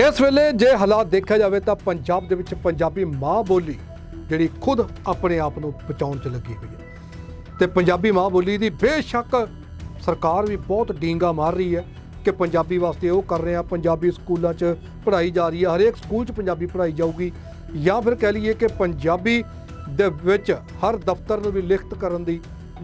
ਇਸ ਵੇਲੇ ਜੇ ਹਾਲਾਤ ਦੇਖਿਆ ਜਾਵੇ ਤਾਂ ਪੰਜਾਬ ਦੇ ਵਿੱਚ ਪੰਜਾਬੀ ਮਾਂ ਬੋਲੀ ਜਿਹੜੀ ਖੁਦ ਆਪਣੇ ਆਪ ਨੂੰ ਬਚਾਉਣ 'ਚ ਲੱਗੀ ਹੋਈ ਹੈ। ਤੇ ਪੰਜਾਬੀ ਮਾਂ ਬੋਲੀ ਦੀ ਬੇਸ਼ੱਕ ਸਰਕਾਰ ਵੀ ਬਹੁਤ ਡੀਂਗਾ ਮਾਰ ਰਹੀ ਹੈ ਕਿ ਪੰਜਾਬੀ ਵਾਸਤੇ ਉਹ ਕਰ ਰਹੇ ਆ ਪੰਜਾਬੀ ਸਕੂਲਾਂ 'ਚ ਪੜ੍ਹਾਈ ਜਾ ਰਹੀ ਹੈ, ਹਰੇਕ ਸਕੂਲ 'ਚ ਪੰਜਾਬੀ ਪੜ੍ਹਾਈ ਜਾਊਗੀ। ਜਾਂ ਫਿਰ ਕਹਿ ਲਈਏ ਕਿ ਪੰਜਾਬੀ ਦੇ ਵਿੱਚ ਹਰ ਦਫ਼ਤਰ ਨੂੰ ਵੀ ਲਿਖਤ ਕਰਨ ਦੀ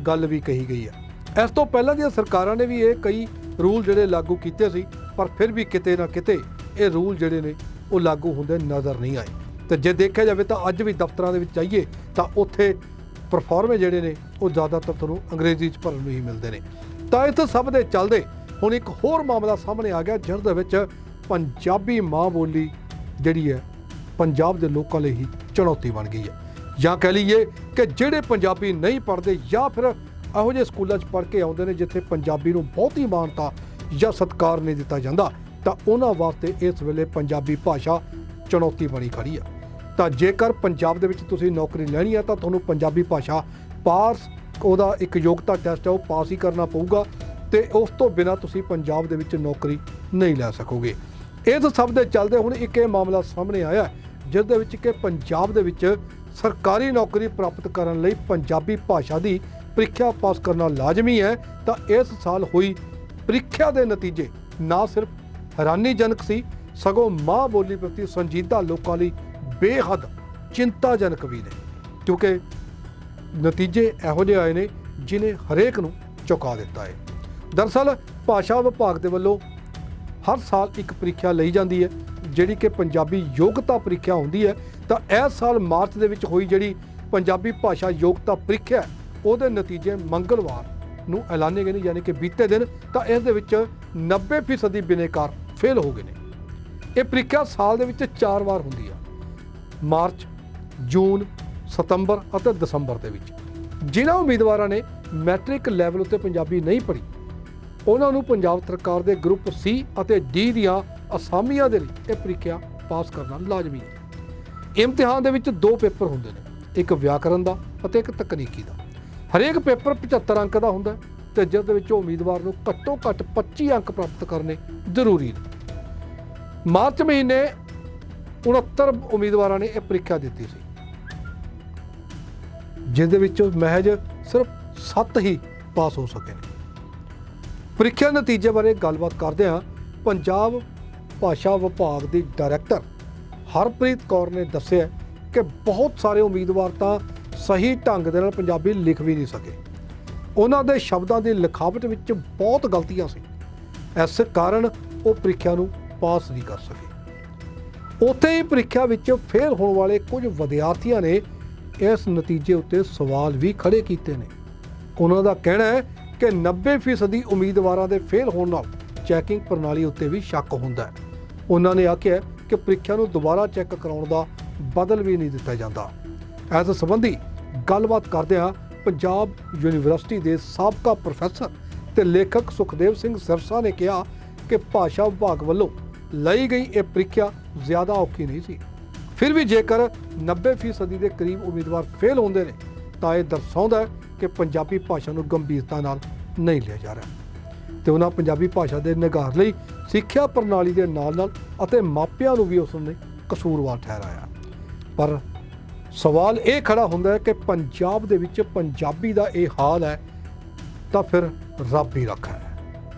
ਗੱਲ ਵੀ ਕਹੀ ਗਈ ਹੈ। ਇਸ ਤੋਂ ਪਹਿਲਾਂ ਦੀਆਂ ਸਰਕਾਰਾਂ ਨੇ ਵੀ ਇਹ ਕਈ ਰੂਲ ਜਿਹੜੇ ਲਾਗੂ ਕੀਤੇ ਸੀ, ਪਰ ਫਿਰ ਵੀ ਕਿਤੇ ਨਾ ਕਿਤੇ ਇਹ ਰੂਲ ਜਿਹੜੇ ਨੇ, ਉਹ ਲਾਗੂ ਹੁੰਦੇ ਨਜ਼ਰ ਨਹੀਂ ਆਏ। ਤੇ ਜੇ ਦੇਖਿਆ ਜਾਵੇ ਤਾਂ ਅੱਜ ਵੀ ਦਫ਼ਤਰਾਂ ਦੇ ਵਿੱਚ ਜਾਈਏ ਤਾਂ ਉੱਥੇ ਪਰਫਾਰਮੇ ਜਿਹੜੇ ਨੇ, ਉਹ ਜ਼ਿਆਦਾਤਰ ਤੁਹਾਨੂੰ ਅੰਗਰੇਜ਼ੀ ਚ ਭਰਨ ਨੂੰ ਹੀ ਮਿਲਦੇ ਨੇ। ਤਾਂ ਇਸ ਸਭ ਦੇ ਚੱਲਦੇ ਹੁਣ ਇੱਕ ਹੋਰ ਮਾਮਲਾ ਸਾਹਮਣੇ ਆ ਗਿਆ, ਜਿਸ ਦੇ ਵਿੱਚ ਪੰਜਾਬੀ ਮਾਂ ਬੋਲੀ ਜਿਹੜੀ ਹੈ, ਪੰਜਾਬ ਦੇ ਲੋਕਾਂ ਲਈ ਹੀ ਚੁਣੌਤੀ ਬਣ ਗਈ ਹੈ। ਜਾਂ ਕਹਿ ਲਈਏ ਕਿ ਜਿਹੜੇ ਪੰਜਾਬੀ ਨਹੀਂ ਪੜ੍ਹਦੇ ਜਾਂ ਫਿਰ ਇਹੋ ਜਿਹੇ ਸਕੂਲਾਂ 'ਚ ਪੜ੍ਹ ਕੇ ਆਉਂਦੇ ਨੇ ਜਿੱਥੇ ਪੰਜਾਬੀ ਨੂੰ ਬਹੁਤੀ ਮਾਨਤਾ ਜਾਂ ਸਤਿਕਾਰ ਨਹੀਂ ਦਿੱਤਾ ਜਾਂਦਾ ਤਾਂ ਉਹਨਾਂ ਵਾਸਤੇ ਇਸ ਵੇਲੇ ਪੰਜਾਬੀ ਭਾਸ਼ਾ ਚੁਣੌਤੀ ਬਣੀ ਖੜੀ ਆ। ਤਾਂ ਜੇਕਰ ਪੰਜਾਬ ਦੇ ਵਿੱਚ ਤੁਸੀਂ ਨੌਕਰੀ ਲੈਣੀ ਹੈ ਤਾਂ ਤੁਹਾਨੂੰ ਪੰਜਾਬੀ ਭਾਸ਼ਾ ਪਾਸ ਉਹਦਾ ਇੱਕ ਯੋਗਤਾ ਟੈਸਟ ਹੈ ਉਹ ਪਾਸ ਹੀ ਕਰਨਾ ਪਊਗਾ ਤੇ ਉਸ ਤੋਂ ਬਿਨਾ ਤੁਸੀਂ ਪੰਜਾਬ ਦੇ ਵਿੱਚ ਨੌਕਰੀ ਨਹੀਂ ਲੈ ਸਕੋਗੇ। ਇਸ ਸਭ ਦੇ ਚੱਲਦੇ ਹੁਣ ਇੱਕ ਇਹ ਮਾਮਲਾ ਸਾਹਮਣੇ ਆਇਆ, ਜਿਸ ਦੇ ਵਿੱਚ ਕਿ ਪੰਜਾਬ ਦੇ ਵਿੱਚ ਸਰਕਾਰੀ ਨੌਕਰੀ ਪ੍ਰਾਪਤ ਕਰਨ ਲਈ ਪੰਜਾਬੀ ਭਾਸ਼ਾ ਦੀ ਪ੍ਰੀਖਿਆ ਪਾਸ ਕਰਨਾ ਲਾਜ਼ਮੀ ਹੈ। ਤਾਂ ਇਸ ਸਾਲ ਹੋਈ ਪ੍ਰੀਖਿਆ ਦੇ ਨਤੀਜੇ, ਨਾ ਸਿਰਫ ਹੈਰਾਨੀਜਨਕ ਸੀ, ਸਗੋਂ ਮਾਂ ਬੋਲੀ ਪ੍ਰਤੀ ਸੰਜੀਦਾ ਲੋਕਾਂ ਲਈ ਬੇਹੱਦ ਚਿੰਤਾਜਨਕ ਵੀ ਨੇ, ਕਿਉਂਕਿ ਨਤੀਜੇ ਇਹੋ ਜਿਹੇ ਆਏ ਨੇ ਜਿਨੇ ਹਰੇਕ ਨੂੰ ਚੁਕਾ ਦਿੱਤਾ ਹੈ। ਦਰਸਲ ਭਾਸ਼ਾ ਵਿਭਾਗ ਦੇ ਵੱਲੋਂ ਹਰ ਸਾਲ ਇੱਕ ਪ੍ਰੀਖਿਆ ਲਈ ਜਾਂਦੀ ਹੈ, ਜਿਹੜੀ ਕਿ ਪੰਜਾਬੀ ਯੋਗਤਾ ਪ੍ਰੀਖਿਆ ਹੁੰਦੀ ਹੈ। ਤਾਂ ਇਸ ਸਾਲ ਮਾਰਚ ਦੇ ਵਿੱਚ ਹੋਈ ਜਿਹੜੀ ਪੰਜਾਬੀ ਭਾਸ਼ਾ ਯੋਗਤਾ ਪ੍ਰੀਖਿਆ, ਉਹਦੇ ਨਤੀਜੇ ਮੰਗਲਵਾਰ ਨੂੰ ਐਲਾਨੇ ਗਏ ਨੇ, ਯਾਨੀ ਕਿ ਬੀਤੇ ਦਿਨ। ਤਾਂ ਇਸ ਦੇ ਵਿੱਚ 90% ਬਿਨੇਕਾਰ ਫੇਲ ਹੋ ਗਏ ਨੇ। ਇਹ ਪ੍ਰੀਖਿਆ ਸਾਲ ਦੇ ਵਿੱਚ ਚਾਰ ਵਾਰ ਹੁੰਦੀ ਆ। ਮਾਰਚ, ਜੂਨ, ਸਤੰਬਰ ਅਤੇ ਦਸੰਬਰ ਦੇ ਵਿੱਚ। ਜਿਨ੍ਹਾਂ ਉਮੀਦਵਾਰਾਂ ਨੇ ਮੈਟ੍ਰਿਕ ਲੈਵਲ ਉੱਤੇ ਪੰਜਾਬੀ ਨਹੀਂ ਪੜ੍ਹੀ, ਉਹਨਾਂ ਨੂੰ ਪੰਜਾਬ ਸਰਕਾਰ ਦੇ ਗਰੁੱਪ ਸੀ ਅਤੇ ਡੀ ਦੀਆਂ ਅਸਾਮੀਆਂ ਦੇ ਲਈ ਇਹ ਪ੍ਰੀਖਿਆ ਪਾਸ ਕਰਨਾ ਲਾਜ਼ਮੀ ਹੈ। ਇਮਤਿਹਾਨ ਦੇ ਵਿੱਚ ਦੋ ਪੇਪਰ ਹੁੰਦੇ ਨੇ, ਇੱਕ ਵਿਆਕਰਨ ਦਾ ਅਤੇ ਇੱਕ ਤਕਨੀਕੀ ਦਾ। ਹਰੇਕ ਪੇਪਰ 75 ਅੰਕ ਦਾ ਹੁੰਦਾ ਹੈ। ਤੇ ਜਿਸ ਦੇ ਵਿੱਚ ਉਮੀਦਵਾਰ ਨੂੰ ਘੱਟੋ ਘੱਟ 25 ਅੰਕ ਪ੍ਰਾਪਤ ਕਰਨੇ ਜ਼ਰੂਰੀ ਨੇ। ਮਾਰਚ ਮਹੀਨੇ 69 ਉਮੀਦਵਾਰਾਂ ਨੇ ਇਹ ਪ੍ਰੀਖਿਆ ਦਿੱਤੀ ਸੀ। ਜਿਸ ਦੇ ਵਿੱਚੋਂ ਮਹਿਜ ਸਿਰਫ 7 ਹੀ ਪਾਸ ਹੋ ਸਕੇ ਨੇ। ਪ੍ਰੀਖਿਆ ਨਤੀਜੇ ਬਾਰੇ ਗੱਲਬਾਤ ਕਰਦੇ ਹਾਂ। ਪੰਜਾਬ ਭਾਸ਼ਾ ਵਿਭਾਗ ਦੀ ਡਾਇਰੈਕਟਰ ਹਰਪ੍ਰੀਤ ਕੌਰ ਨੇ ਦੱਸਿਆ ਕਿ ਬਹੁਤ ਸਾਰੇ ਉਮੀਦਵਾਰ ਤਾਂ ਸਹੀ ਢੰਗ ਦੇ ਨਾਲ ਪੰਜਾਬੀ ਲਿਖ ਵੀ ਨਹੀਂ ਸਕੇ। ਉਹਨਾਂ ਦੇ ਸ਼ਬਦਾਂ ਦੀ ਲਿਖਾਵਟ ਵਿੱਚ ਬਹੁਤ ਗਲਤੀਆਂ ਸੀ। ਇਸ ਕਾਰਨ ਉਹ ਪ੍ਰੀਖਿਆ ਨੂੰ ਪਾਸ ਨਹੀਂ ਕਰ ਸਕੇ। ਉੱਥੇ ਹੀ ਪ੍ਰੀਖਿਆ ਵਿੱਚ ਫੇਲ ਹੋਣ ਵਾਲੇ ਕੁਝ ਵਿਦਿਆਰਥੀਆਂ ਨੇ ਇਸ ਨਤੀਜੇ ਉੱਤੇ ਸਵਾਲ ਵੀ ਖੜੇ ਕੀਤੇ ਨੇ। ਉਹਨਾਂ ਦਾ ਕਹਿਣਾ ਹੈ ਕਿ 90% ਉਮੀਦਵਾਰਾਂ ਦੇ ਫੇਲ ਹੋਣ ਨਾਲ ਚੈਕਿੰਗ ਪ੍ਰਣਾਲੀ ਉੱਤੇ ਵੀ ਸ਼ੱਕ ਹੁੰਦਾ ਹੈ। ਉਹਨਾਂ ਨੇ ਆਖਿਆ ਕਿ ਪ੍ਰੀਖਿਆ ਨੂੰ ਦੁਬਾਰਾ ਚੈੱਕ ਕਰਾਉਣ ਦਾ ਬਦਲ ਵੀ ਨਹੀਂ ਦਿੱਤਾ ਜਾਂਦਾ। ਇਸ ਸੰਬੰਧੀ ਗੱਲਬਾਤ ਕਰਦਿਆਂ ਪੰਜਾਬ ਯੂਨੀਵਰਸਿਟੀ ਦੇ ਸਾਬਕਾ ਪ੍ਰੋਫੈਸਰ ਤੇ ਲੇਖਕ ਸੁਖਦੇਵ ਸਿੰਘ ਸਿਰਸਾ ਨੇ ਕਿਹਾ ਕਿ ਭਾਸ਼ਾ ਵਿਭਾਗ ਵੱਲੋਂ ਲਈ ਗਈ ਇਹ ਪ੍ਰੀਖਿਆ ਜ਼ਿਆਦਾ ਔਖੀ ਨਹੀਂ ਸੀ। ਫਿਰ ਵੀ ਜੇਕਰ 90% ਦੇ ਕਰੀਬ ਉਮੀਦਵਾਰ ਫੇਲ ਹੁੰਦੇ ਨੇ, ਤਾਂ ਇਹ ਦਰਸਾਉਂਦਾ ਹੈ ਕਿ ਪੰਜਾਬੀ ਭਾਸ਼ਾ ਨੂੰ ਗੰਭੀਰਤਾ ਨਾਲ ਨਹੀਂ ਲਿਆ ਜਾ ਰਿਹਾ। ਤੇ ਉਹਨਾਂ ਪੰਜਾਬੀ ਭਾਸ਼ਾ ਦੇ ਨਿਗਾਰ ਲਈ ਸਿੱਖਿਆ ਪ੍ਰਣਾਲੀ ਦੇ ਨਾਲ-ਨਾਲ ਅਤੇ ਮਾਪਿਆਂ ਨੂੰ ਵੀ ਉਸ ਨੇ ਕਸੂਰਵਾਰ ਠਹਿਰਾਇਆ। ਪਰ ਸਵਾਲ ਇਹ ਖੜਾ ਹੁੰਦਾ ਹੈ ਕਿ ਪੰਜਾਬ ਦੇ ਵਿੱਚ ਪੰਜਾਬੀ ਦਾ ਇਹ ਹਾਲ ਹੈ, ਤਾਂ ਫਿਰ ਰੱਬ ਹੀ ਰੱਖਾ ਹੈ।